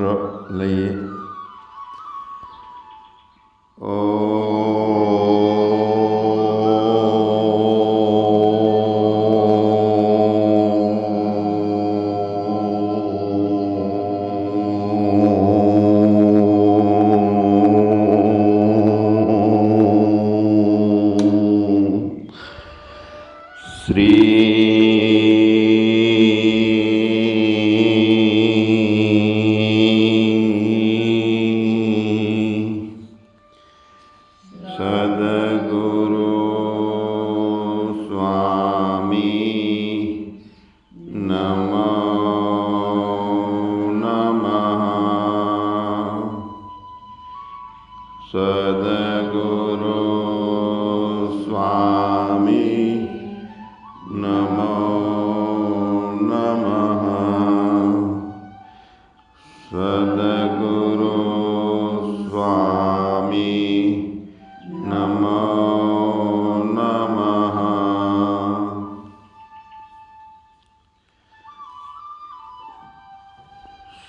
મંત્ર લઈએ સદગુરુ સ્વામી નમો નમઃ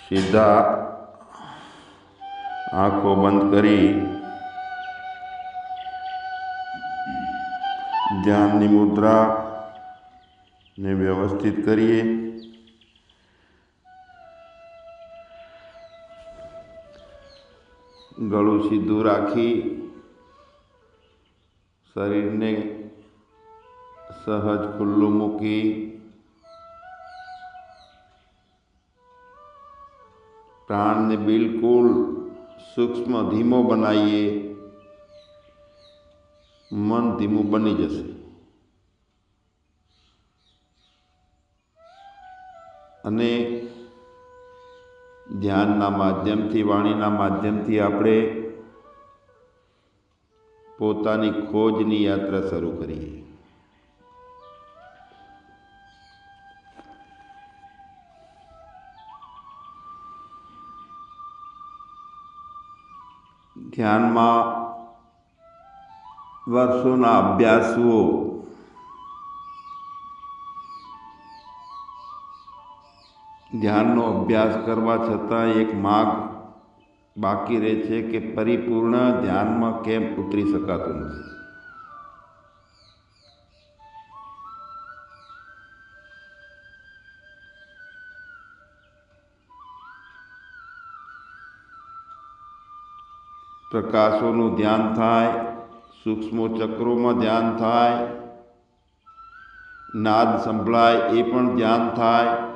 સીધા આંખો બંધ કરી ધ્યાનની મુદ્રા ને વ્યવસ્થિત કરીએ. ગળું સીધું રાખી શરીરને સહજ ખુલ્લું મૂકી પ્રાણને બિલકુલ સૂક્ષ્મ ધીમો બનાવીએ, મન ધીમું બની જશે. અને ધ્યાનના માધ્યમથી વાણીના માધ્યમથી આપણે પોતાની ખોજની યાત્રા શરૂ કરીએ. ધ્યાનમાં વર્ષોના અભ્યાસુઓ ધ્યાનનો અભ્યાસ કરવા છતાં એક માર્ગ બાકી રહે છે કે પરિપૂર્ણ ધ્યાનમાં કેમ ઉતરી શકાતું નથી. પ્રકાશોનું ધ્યાન થાય, સૂક્ષ્મો ચક્રોમાં ધ્યાન થાય, નાદ સંભળાય એ પણ ધ્યાન થાય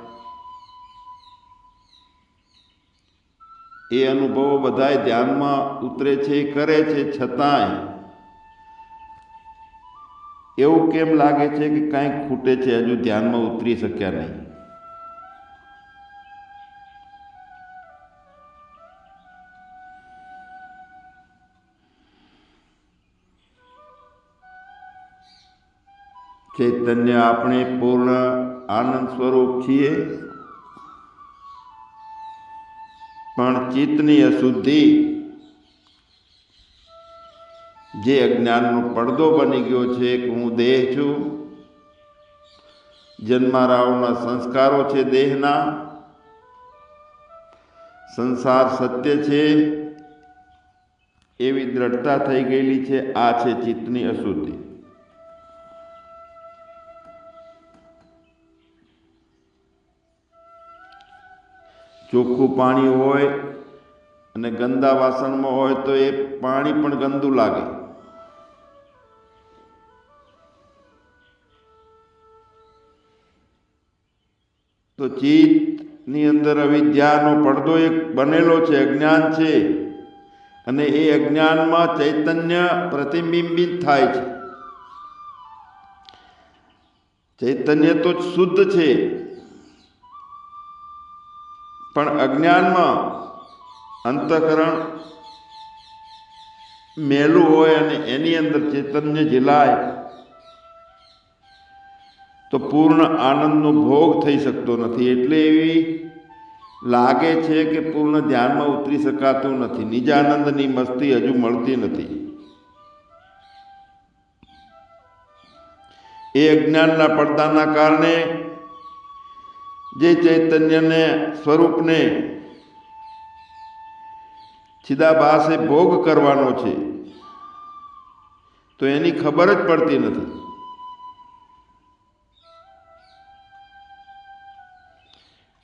એ અનુભવો બધાય ધ્યાનમાં ઉતરે છે કરે છે, છતાંય એવું કેમ લાગે છે કે કાંઈક ખૂટે છે, હજુ ધ્યાનમાં ઉતરી શક્યા નહીં? ચૈતન્ય, આપણે પૂર્ણ આનંદ સ્વરૂપ છીએ. પણ ચિત્તની અશુદ્ધિ જે અજ્ઞાનનો પડદો બની ગયો છે કે હું દેહ છું, જન્મારાઓના સંસ્કારો છે દેહના, સંસાર સત્ય છે, એવી દ્રઢતા થઈ ગયેલી છે, આ છે ચિત્તની અશુદ્ધિ. ચોખ્ખું પાણી હોય અને ગંદા વાસણમાં હોય તો એ પાણી પણ ગંદુ લાગે. તો ચિત્તની અંદર અવિદ્યાનો પડદો એક બનેલો છે, અજ્ઞાન છે. અને એ અજ્ઞાનમાં ચૈતન્ય પ્રતિબિંબિત થાય છે. ચૈતન્ય તો શુદ્ધ છે. પણ અજ્ઞાનમાં અંતઃકરણ મેલું હોય અને એની અંદર ચેતન્ય ઝીલાય તો પૂર્ણ આનંદનો ભોગ થઈ શકતો નથી. એટલે એવી લાગે છે કે પૂર્ણ ધ્યાનમાં ઉતરી શકાતું નથી. નિજાનંદની મસ્તી હજુ મળતી નથી. એ અજ્ઞાનના પડદાના કારણે જે ચૈતન્યને, સ્વરૂપને ચિદાભાસે ભોગ કરવાનો છે, તો એની ખબર જ પડતી નથી.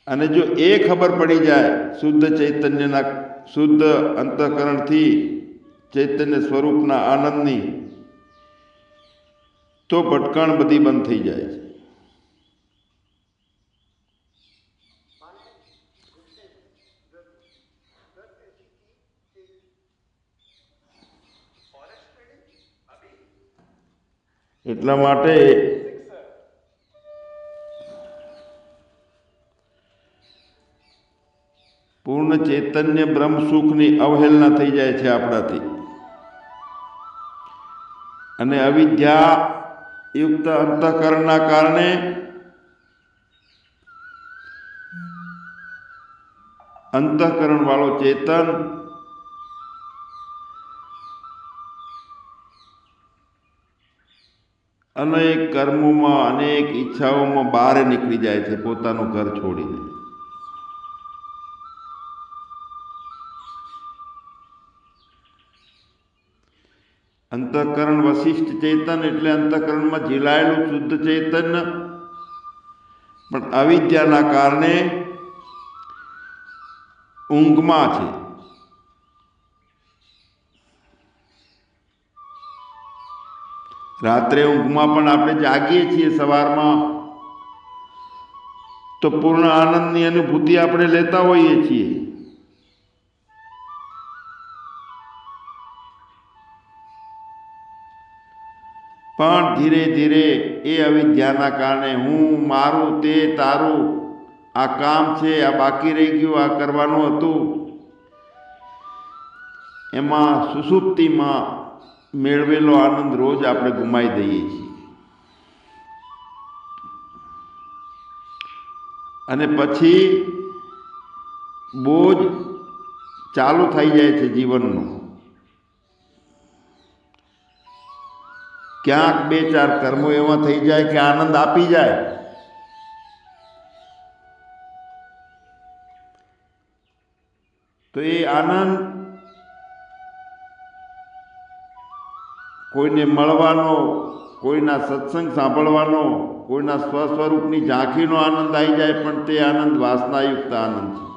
અને જો એ ખબર પડી જાય, શુદ્ધ ચૈતન્યના, શુદ્ધ અંતઃકરણથી ચૈતન્ય સ્વરૂપના આનંદની, તો ભટકણ બધી બંધ થઈ જાય છે. એટલા માટે પૂર્ણ ચૈતન્ય બ્રહ્મ સુખની અવહેલના થઈ જાય છે આપણાથી. અને અવિદ્યા યુક્ત અંતઃકરણના કારણે અંતઃકરણ વાળો ચેતન અનેક કર્મોમાં, અનેક ઈચ્છાઓમાં બહાર નીકળી જાય છે, પોતાનું ઘર છોડીને. અંતઃકરણ વશિષ્ઠ ચેતન એટલે અંતઃકરણમાં ઝીલાયેલું શુદ્ધ ચેતન. પણ અવિદ્યાના કારણે ઊંઘમાં છે. રાત્રે ઊંઘમાં પણ આપણે જાગીએ છીએ સવારમાં. તો પૂર્ણ આનંદની અનુભૂતિ આપણે લેતા હોઈએ છીએ. પણ ધીરે ધીરે એ અવિદ્યાના કારણે હું, મારું, તે, તારું, આ કામ છે, આ બાકી રહી ગયું, આ કરવાનું હતું. એમાં સુસુપ્તિમાં મેળવેલો આનંદ રોજ આપણે ગુમાવી દઈએ છીએ. અને પછી બોજ ચાલુ થઈ જાય છે જીવનનો. ક્યાંક બે ચાર કર્મો એવા થઈ જાય કે આનંદ આપી જાય. તો એ આનંદ કોઈને મળવાનો, કોઈના સત્સંગ સાંભળવાનો, કોઈના સ્વસ્વરૂપની ઝાંખીનો આનંદ આવી જાય, પણ તે આનંદ વાસનાયુક્ત આનંદ છે.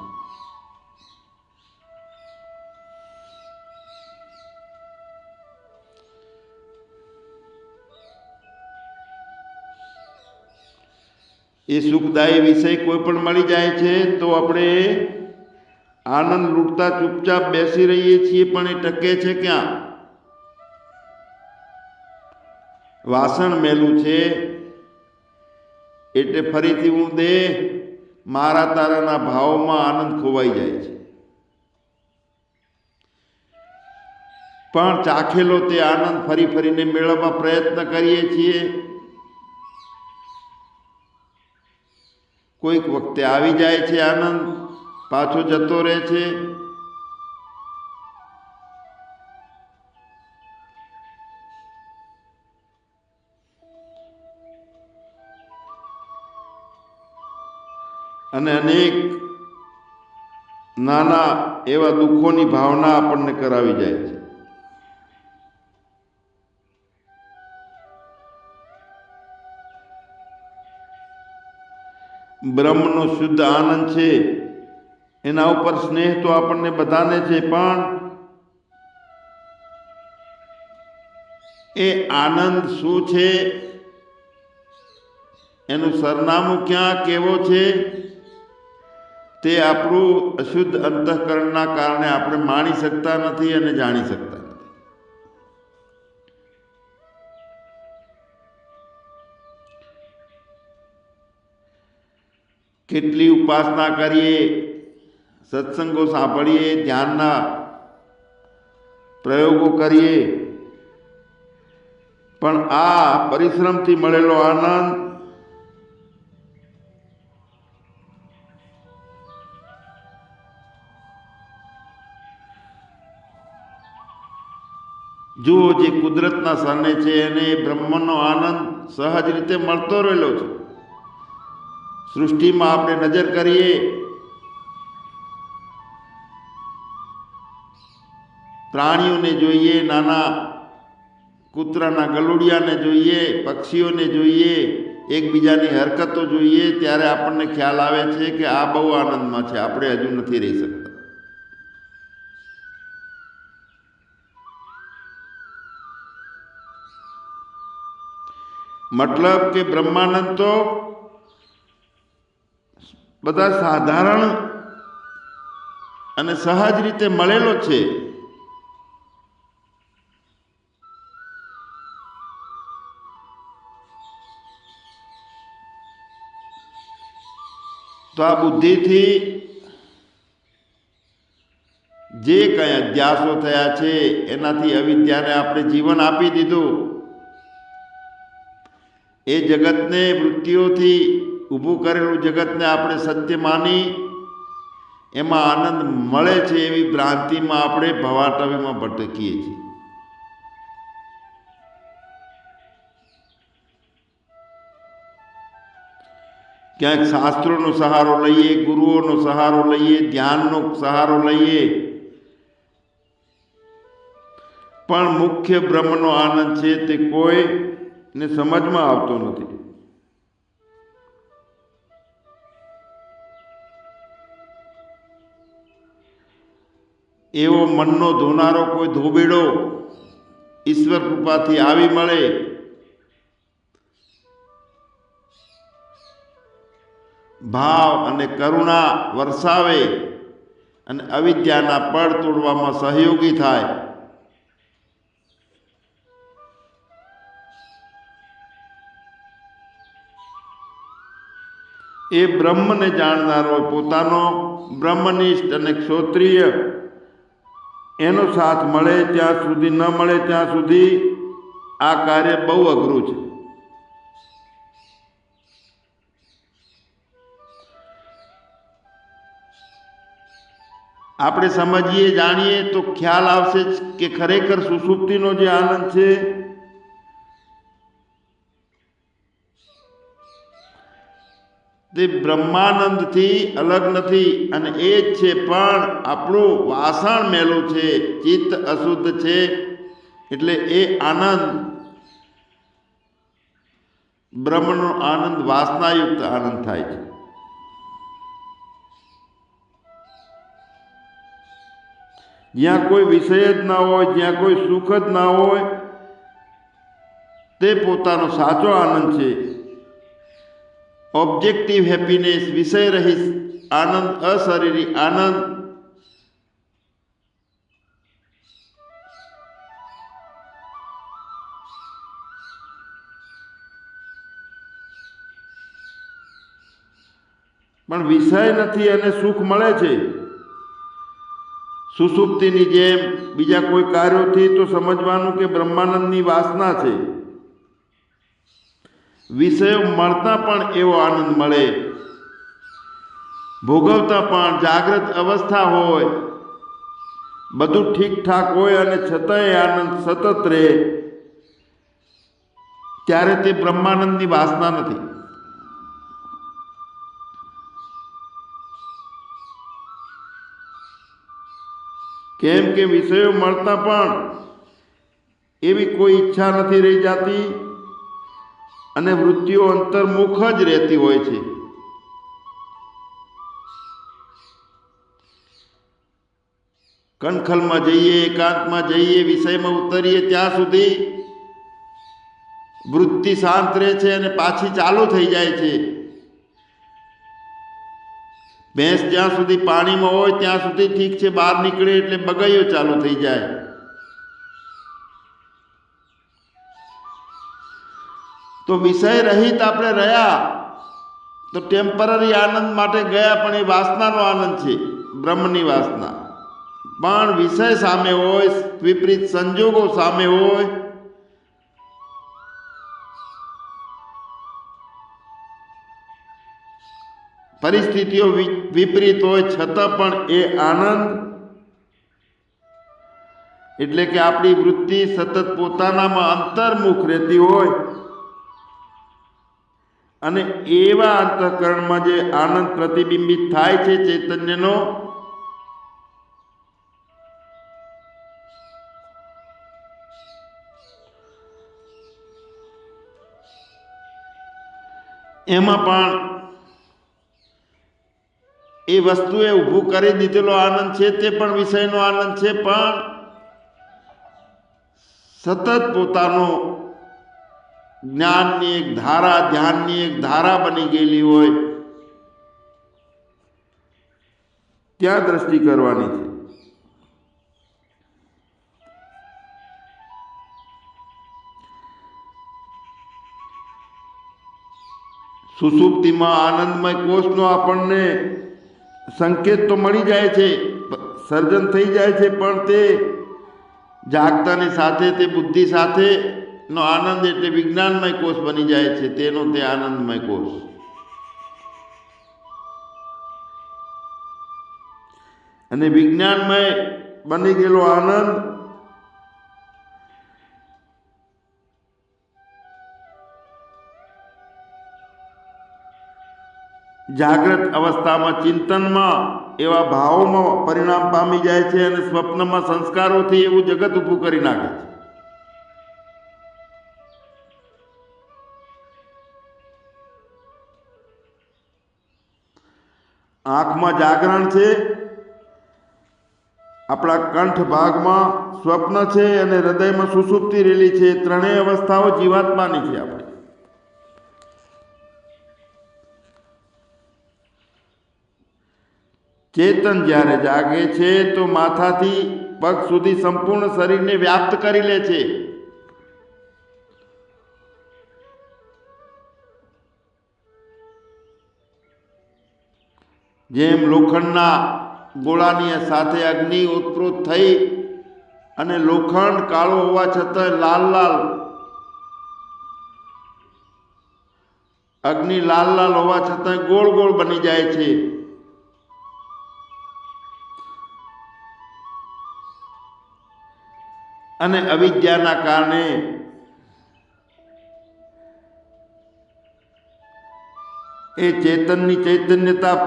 એ સુખદાયી વિષય કોઈ પણ મળી જાય છે, તો આપણે આનંદ લૂંટતા ચૂપચાપ બેસી રહીએ છીએ, પણ એ ટકે છે ક્યાં? વાસણ મેલું છે. એટલે ફરીથી હું દે, મારા તારાના ભાવમાં આનંદ ખોવાઈ જાય છે. પણ ચાખેલો તે આનંદ ફરી ફરીને મેળવવા પ્રયત્ન કરીએ છીએ. કોઈક વખતે આવી જાય છે આનંદ, પાછો જતો રહે છે. અને અનેક નાના એવા દુઃખોની ભાવના આપણને કરાવી જાય છે. બ્રહ્મનો શુદ્ધ આનંદ છે, એના ઉપર સ્નેહ તો આપણને બધાને છે, પણ એ આનંદ શું છે? એનું સરનામું ક્યાં કેવો છે? તે આપણું અશુદ્ધ અંતઃકરણના કારણે આપણે માણી શકતા નથી અને જાણી શકતા નથી. કેટલી ઉપાસના કરીએ, સત્સંગો સાંભળીએ, ધ્યાનના પ્રયોગો કરીએ, પણ આ પરિશ્રમથી મળેલો આનંદ જુઓ જે કુદરતના સરને છે એને બ્રહ્મનો આનંદ સહજ રીતે મળતો રહેલો છે. સૃષ્ટિમાં આપણે નજર કરીએ, પ્રાણીઓને જોઈએ, નાના કૂતરાના ગલુડિયાને જોઈએ, પક્ષીઓને જોઈએ, એકબીજાની હરકતો જોઈએ, ત્યારે આપણને ખ્યાલ આવે છે કે આ બહુ આનંદમાં છે. આપણે હજુ નથી રહી શકતા. મતલબ કે બ્રહ્માનંદ તો બધા સાધારણ અને સહજ રીતે મળેલો છે. તો આ બુદ્ધિથી જે કંઈ અધ્યાસો થયા છે, એનાથી અવિદ્યાને આપણે જીવન આપી દીધું. એ જગતને વૃત્તિઓથી ઊભું કરેલું જગતને આપણે સત્ય માની, એમાં આનંદ મળે છે એવી ભ્રાંતિમાં આપણે ભવાટવીમાં ભટકીએ છીએ. ક્યાંક શાસ્ત્રોનો સહારો લઈએ, ગુરુઓનો સહારો લઈએ, ધ્યાનનો સહારો લઈએ, પણ મુખ્ય બ્રહ્મનો આનંદ છે તે કોઈને સમજમાં આવતો નથી. એવો મનનો ધોનારો કોઈ ધોબેડો ઈશ્વર કૃપાથી આવી મળે. ભાવ અને કરુણા વરસાવે અને અવિદ્યાના પડ તોડવામાં સહયોગી થાય. એ બ્રહ્મને જાણનાર હોય પોતાનો બ્રહ્મનિષ્ઠ અને ક્ષોત્રિય. એનો સાથ મળે ત્યાં સુધી, ન મળે ત્યાં સુધી આ કાર્ય બહુ અઘરું છે. આપણે સમજીએ, જાણીએ, તો ખ્યાલ આવશે કે ખરેખર સુસુપ્તિનો જે આનંદ છે તે બ્રહ્માનંદથી અલગ નથી અને એ જ છે, પણ આપણું વાસણ મેલું છે, ચિત્ત અશુદ્ધ છે, એટલે એ આનંદ. બ્રહ્મનો આનંદ વાસનાયુક્ત આનંદ થાય છે. જ્યાં કોઈ વિષય જ ના હોય, જ્યાં કોઈ સુખ જ ના હોય, તે પોતાનો સાચો આનંદ છે. ઓબ્જેક્ટિવ હેપીનેસ વિષય રહિત આનંદ અશરીરી આનંદ પણ વિષય નથી અને સુખ મળે છે. સુસુપ્તિની જેમ બીજા કોઈ કાર્યોથી તો સમજવાનું કે બ્રહ્માનંદની વાસના છે. વિષયો મળતા પણ એવો આનંદ મળે. ભોગવતા પણ જાગૃત અવસ્થા હોય. બધું ઠીકઠાક હોય અને છતાંય આનંદ સતત રહે. ત્યારે તે બ્રહ્માનંદની વાસના નથી. કેમ કે વિષયો મળતા પણ એવી કોઈ ઈચ્છા નથી રહી જાતી. અને વૃત્તિઓ અંતર્મુખ જ રહેતી હોય છે. કણખલમાં જઈએ, એકાંતમાં જઈએ, વિષયમાં ઉતરીએ, ત્યાં સુધી વૃત્તિ શાંત રહે છે અને પાછી ચાલુ થઈ જાય છે. ભેંસ જ્યાં સુધી પાણીમાં હોય, ત્યાં સુધી ઠીક છે, બહાર નીકળે એટલે બગાઈઓ ચાલુ થઈ જાય. તો વિષય રહિત આપણે રહ્યા. તો ટેમ્પરરી આનંદ માટે ગયા પણ એ વાસનાનો આનંદ છે, બ્રહ્મની વાસના. પણ વિષય સામે હોય, વિપરીત સંજોગો સામે હોય, પરિસ્થિતિઓ વિપરીત હોય, છતાં પણ એ આનંદ, એટલે કે આપણી વૃત્તિ સતત પોતાનામાં અંતર્મુખ રહેતી હોય અને એવા અંતઃકરણમાં જે આનંદ પ્રતિબિંબિત થાય છે ચૈતન્યનો, એમાં પણ એ વસ્તુએ ઊભું કરી દીધેલો આનંદ છે, તે પણ વિષયનો આનંદ છે, પણ સતત પોતાનો જ્ઞાનની એક ધારા, ધ્યાનની એક ધારા બની ગયેલી હોય, ત્યાં દ્રષ્ટિ કરવાની છે. સુસુપ્તિમાં આનંદમય કોષનો આપણને સંકેત તો મળી જાય છે, સર્જન થઈ જાય છે, પણ તે જાગતાની સાથે, તે બુદ્ધિ સાથે નો આનંદ એટલે વિજ્ઞાનમય કોષ બની જાય છે, તેનો તે આનંદમય કોષ. અને વિજ્ઞાનમય બની ગયેલો આનંદ જાગ્રત અવસ્થામાં, ચિંતનમાં એવા ભાવોમાં પરિણામ પામી જાય છે અને સ્વપ્નમાં, સંસ્કારોથી એવું જગત ઊભું કરી નાખે છે. આંખમાં જાગરણ છે, આપણા કંઠ ભાગમાં સ્વપ્ન છે અને હૃદયમાં સુસુપ્તિ રેલી છે, ત્રણેય અવસ્થાઓ જીવાત્માની છે આપણે. ચેતન જ્યારે જાગે છે તો માથાથી પગ સુધી સંપૂર્ણ શરીરને વ્યાપ્ત કરી લે છે. જેમ લોખંડના ગોળાની સાથે અગ્નિ ઉત્પ્રોત થઈ અને લોખંડ કાળો હોવા છતાં લાલ લાલ, અગ્નિ લાલ લાલ હોવા છતાં ગોળ ગોળ બની જાય છે. અને અવિદ્યાના કારણે એ ચેતનની ચૈતન્યતા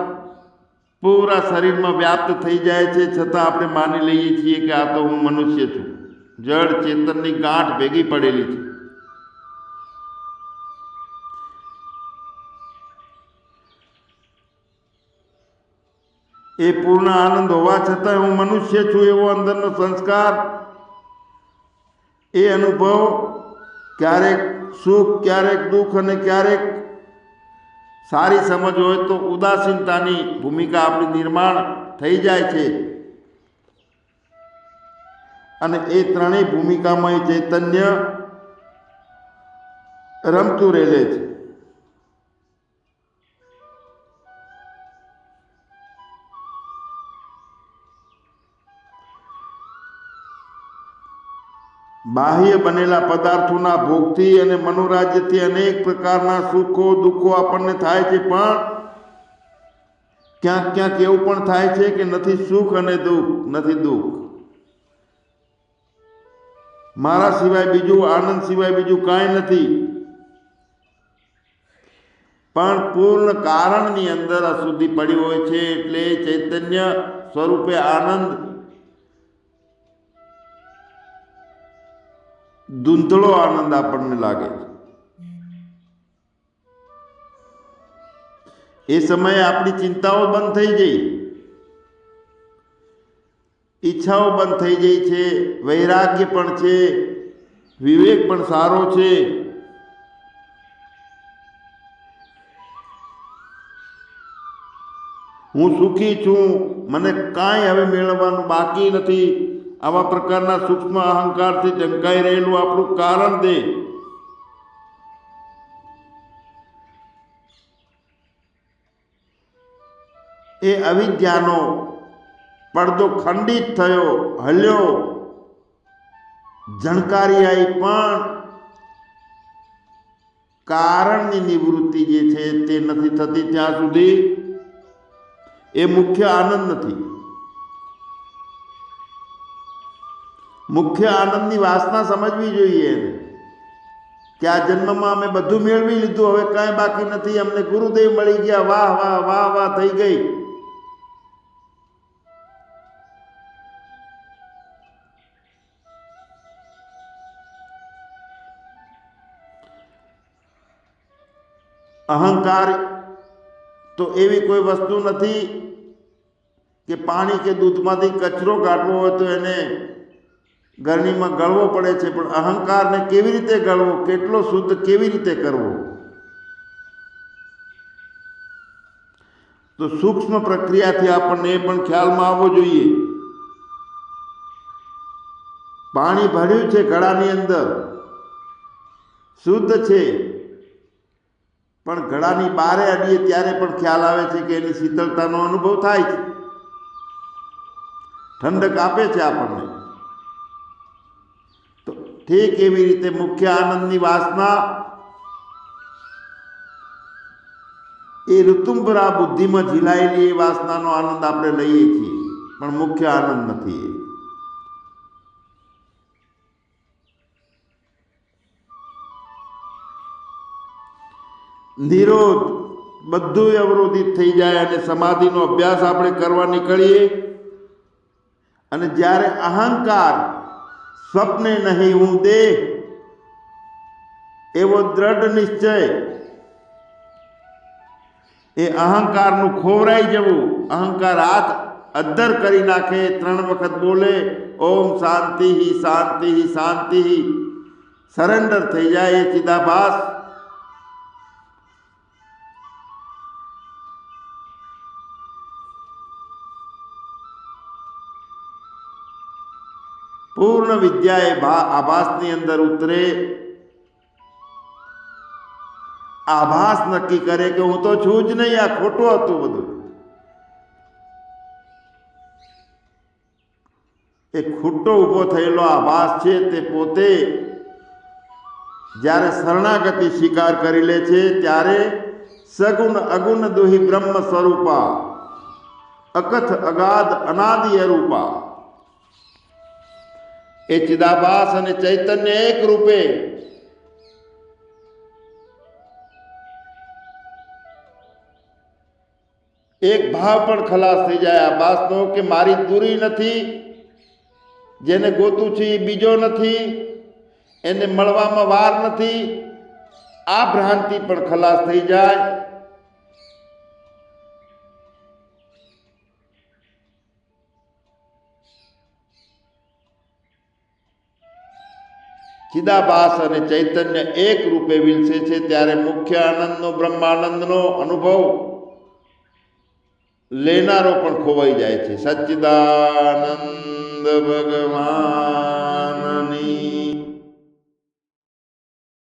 પૂરા શરીરમાં વ્યાપ્ત થઈ જાય છે, છતાં આપણે માની લઈએ છીએ કે આ તો હું મનુષ્ય છું. જળ ચેતનની ગાંઠ ભેગી પડેલી છે. એ પૂર્ણ આનંદ હોવા છતાં હું મનુષ્ય છું એવો અંદરનો સંસ્કાર, એ અનુભવ ક્યારેક સુખ, ક્યારેક દુઃખ અને ક્યારેક સારી સમજ હોય તો ઉદાસીનતાની ભૂમિકા આપણી નિર્માણ થઈ જાય છે. અને એ ત્રણેય ભૂમિકામાં એ ચૈતન્ય રમતું રહેલે છે. બાહ્ય બનેલા પદાર્થોના ભોગથી અને મનોરાજ્યથી અનેક પ્રકારના સુખો, દુઃખો આપણને થાય છે, પણ ક્યાંક ક્યાંક એવું પણ થાય છે કે નથી સુખ અને દુઃખ, નથી દુઃખ. મારા સિવાય બીજું, આનંદ સિવાય બીજું કાંઈ નથી. પણ પૂર્ણ કારણની અંદર અશુદ્ધિ પડી હોય છે એટલે ચૈતન્ય સ્વરૂપે આનંદ ધૂંધળો આનંદ આપણને લાગે છે. એ સમયે આપણી ચિંતાઓ બંધ થઈ જઈ ઈચ્છાઓ બંધ થઈ જઈ છે. વૈરાગ્ય પણ છે. વિવેક પણ સારો છે. હું સુખી છું. મને કાંઈ હવે મેળવવાનું બાકી નથી. આવા પ્રકારના સૂક્ષ્મ અહંકારથી ઢંકાઈ રહેલું આપણું કારણ દે. એ અવિદ્યાનો પડદો ખંડિત થયો, હલ્યો. જણકારી આવી પણ કારણની નિવૃત્તિ જે છે તે નથી થતી ત્યાં સુધી એ મુખ્ય આનંદ નથી. મુખ્ય આનંદની વાસના સમજવી જોઈએ કે આ જન્મમાં અમે બધું મેળવી લીધું, હવે કાંઈ બાકી નથી. અમને ગુરુદેવ મળી ગયા. વાહ વાહ વાહ વાહ, થઈ ગઈ. અહંકાર તો એવી કોઈ વસ્તુ નથી કે પાણી કે દૂધમાંથી કચરો કાઢવો હોય તો એને ગરણીમાં ગળવો પડે છે, પણ અહંકારને કેવી રીતે ગળવો, કેટલો શુદ્ધ કેવી રીતે કરવો? તો સૂક્ષ્મ પ્રક્રિયાથી આપણને એ પણ ખ્યાલમાં આવવો જોઈએ. પાણી ભર્યું છે ઘડાની અંદર. શુદ્ધ છે. પણ ઘડાની બારે અડીએ ત્યારે પણ ખ્યાલ આવે છે કે એની શીતળતાનો અનુભવ થાય છે. ઠંડક આપે છે આપણને. ઠીક એવી રીતે મુખ્ય આનંદની વાસના? એ ઋતુંબરા બુદ્ધિમાં ઝીલાયેલી એ વાસનાનો આનંદ આપણે લઈએ છીએ, પણ મુખ્ય આનંદ નથી નિરોધ બધું અવરોધિત થઈ જાય અને સમાધિનો અભ્યાસ આપણે કરવા નીકળીએ. અને જ્યારે અહંકાર સ્વપ્ને નહીં હું દેહ એવો દ્રઢ નિશ્ચય. એ અહંકારનું ખોવરાઈ જવું. અહંકાર હાથ અદ્ધર કરી નાખે, ત્રણ વખત બોલે, ઓમ શાંતિ શાંતિ શાંતિ. સરેન્ડર થઈ જાય એ ચિદાભાસ. પૂર્ણ વિદ્યા એ આભાસની અંદર ઉતરે. આભાસ નક્કી કરે કે હું તો છું જ નહીં, આ ખોટું હતું બધું. એ ખોટો ઊભો થયેલો આભાસ છે તે પોતે જ્યારે શરણાગતિ સ્વીકાર કરી લે છે, ત્યારે સગુણ અગુણ દુહી બ્રહ્મ સ્વરૂપા, અકથ અગાધ અનાદિ અરૂપા એ ચિદાભાસ અને ચૈતન્ય એક રૂપે. એક ભાવ પણ ખલાસ થઈ જાય આ બાસનો કે મારી દૂરી નથી, જેને ગોતું છે એ બીજો નથી, એને મળવામાં વાર નથી. આ ભ્રાંતિ પણ ખલાસ થઈ જાય. ચિદાભાસ અને ચૈતન્ય એક રૂપે વિલસે છે ત્યારે મુખ્ય આનંદનો, બ્રહ્માનંદનો અનુભવ લેનારો પણ ખોવાઈ જાય છે. સચ્ચિદાનંદ ભગવાનની